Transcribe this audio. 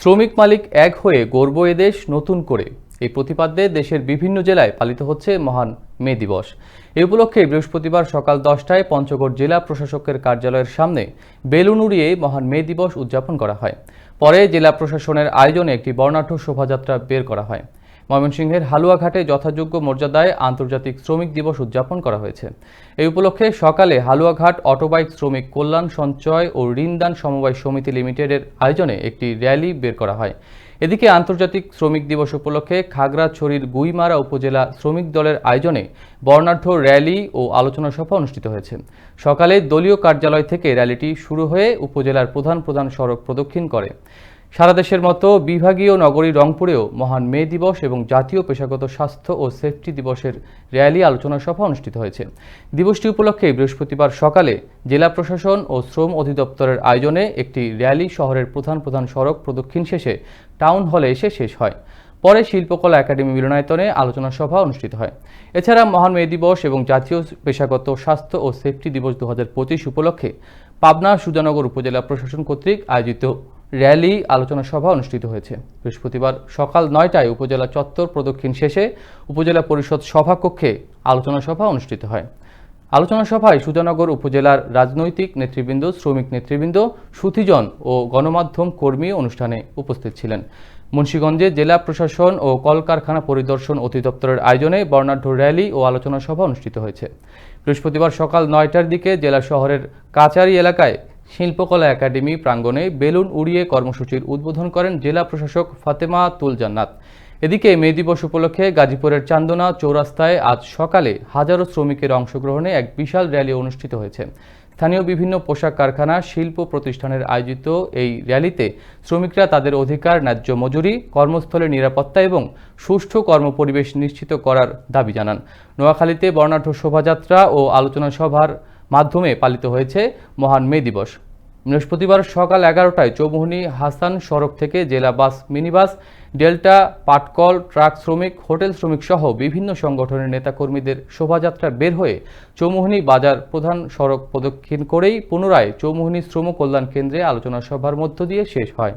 শ্রমিক মালিক এক হয়ে গর্ব এদেশ নতুন করে। এই প্রতিপাদ্যে দেশের বিভিন্ন জেলায় পালিত হচ্ছে মহান মে দিবস। এ উপলক্ষে বৃহস্পতিবার সকাল দশটায় পঞ্চগড় জেলা প্রশাসকের কার্যালয়ের সামনে বেলুন উড়িয়ে মহান মে দিবস উদযাপন করা হয়। পরে জেলা প্রশাসনের আয়োজনে একটি বর্ণাঢ্য শোভাযাত্রা বের করা হয়। ময়মনসিংহের হালুয়াঘাটে যথাযোগ্য মর্যাদায় আন্তর্জাতিক শ্রমিক দিবস উদযাপন করা হয়েছে। এই উপলক্ষে সকালে হালুয়াঘাট অটোবাইক শ্রমিক কল্যাণ সঞ্চয় ও ঋণদান সমবায় সমিতি লিমিটেডের আয়োজনে একটি র্যালি বের করা হয়। এদিকে আন্তর্জাতিক শ্রমিক দিবস উপলক্ষে খাগড়াছড়ির গুইমারা উপজেলা শ্রমিক দলের আয়োজনে বর্ণাঢ্য র্যালি ও আলোচনা সভা অনুষ্ঠিত হয়েছে। সকালে দলীয় কার্যালয় থেকে র্যালিটি শুরু হয়ে উপজেলার প্রধান প্রধান সড়ক প্রদক্ষিণ করে। সারা দেশের মতো বিভাগীয় নগরী রংপুরেও মহান মে দিবস এবং জাতীয় পেশাগত স্বাস্থ্য ও সেফটি দিবসের র্যালি আলোচনা সভা অনুষ্ঠিত হয়েছে। দিবসটি উপলক্ষে বৃহস্পতিবার সকালে জেলা প্রশাসন ও শ্রম অধিদপ্তরের আয়োজনে একটি র্যালি শহরের প্রধান প্রধান সড়ক প্রদক্ষিণ শেষে টাউন হলে এসে শেষ হয়। পরে শিল্পকলা একাডেমি মিলনায়তনে আলোচনা সভা অনুষ্ঠিত হয়। এছাড়া মহান মে দিবস এবং জাতীয় পেশাগত স্বাস্থ্য ও সেফটি দিবস দু হাজার পঁচিশ উপলক্ষে পাবনা সুজানগর উপজেলা প্রশাসন কর্তৃক আয়োজিত র্যালি, আলোচনা সভা অনুষ্ঠিত হয়েছে। বৃহস্পতিবার সকাল নয়টায় উপজেলা চত্বর প্রদক্ষিণ শেষে উপজেলা পরিষদ সভাকক্ষে আলোচনা সভা অনুষ্ঠিত হয়। আলোচনা সভায় সুজানগর উপজেলার রাজনৈতিক নেতৃবৃন্দ, শ্রমিক নেতৃবৃন্দ সুথিজন ও গণমাধ্যম কর্মী অনুষ্ঠানে উপস্থিত ছিলেন। মুন্সীগঞ্জে জেলা প্রশাসন ও কলকারখানা পরিদর্শন অধিদপ্তরের আয়োজনে বর্ণাঢ্য র্যালি ও আলোচনা সভা অনুষ্ঠিত হয়েছে। বৃহস্পতিবার সকাল নয়টার দিকে জেলা শহরের কাচারি এলাকায় শিল্পকলা একাডেমি প্রাঙ্গণে বেলুন উড়িয়ে কর্মসূচির উদ্বোধন করেন জেলা প্রশাসক ফাতেমা তুল জান্নাত এদিকে মে দিবস উপলক্ষে গাজীপুরের চান্দনা চৌরাস্তায় আজ সকালে হাজারো শ্রমিকের অংশগ্রহণে এক বিশাল র্যালি অনুষ্ঠিত হয়েছে। স্থানীয় বিভিন্ন পোশাক কারখানা, শিল্প প্রতিষ্ঠানের আয়োজিত এই র্যালিতে শ্রমিকরা তাদের অধিকার, ন্যায্য মজুরি কর্মস্থলের নিরাপত্তা এবং সুষ্ঠু কর্মপরিবেশ নিশ্চিত করার দাবি জানান। নোয়াখালীতে বর্ণাঢ্য শোভাযাত্রা ও আলোচনা সভার মাধ্যমে পালিত হয়েছে মহান মে দিবস। বৃহস্পতিবার সকাল এগারোটায় চৌমুহনী হাসান সড়ক থেকে জেলা বাস, মিনিবাস, ডেল্টা, পাটকল, ট্রাক শ্রমিক, হোটেল শ্রমিক সহ বিভিন্ন সংগঠনের নেতাকর্মীদের শোভাযাত্রা বের হয়ে চৌমুহনী বাজার প্রধান সড়ক প্রদক্ষিণ করেই পুনরায় চৌমুহনী শ্রম কল্যাণ কেন্দ্রে আলোচনা সভার মধ্য দিয়ে শেষ হয়।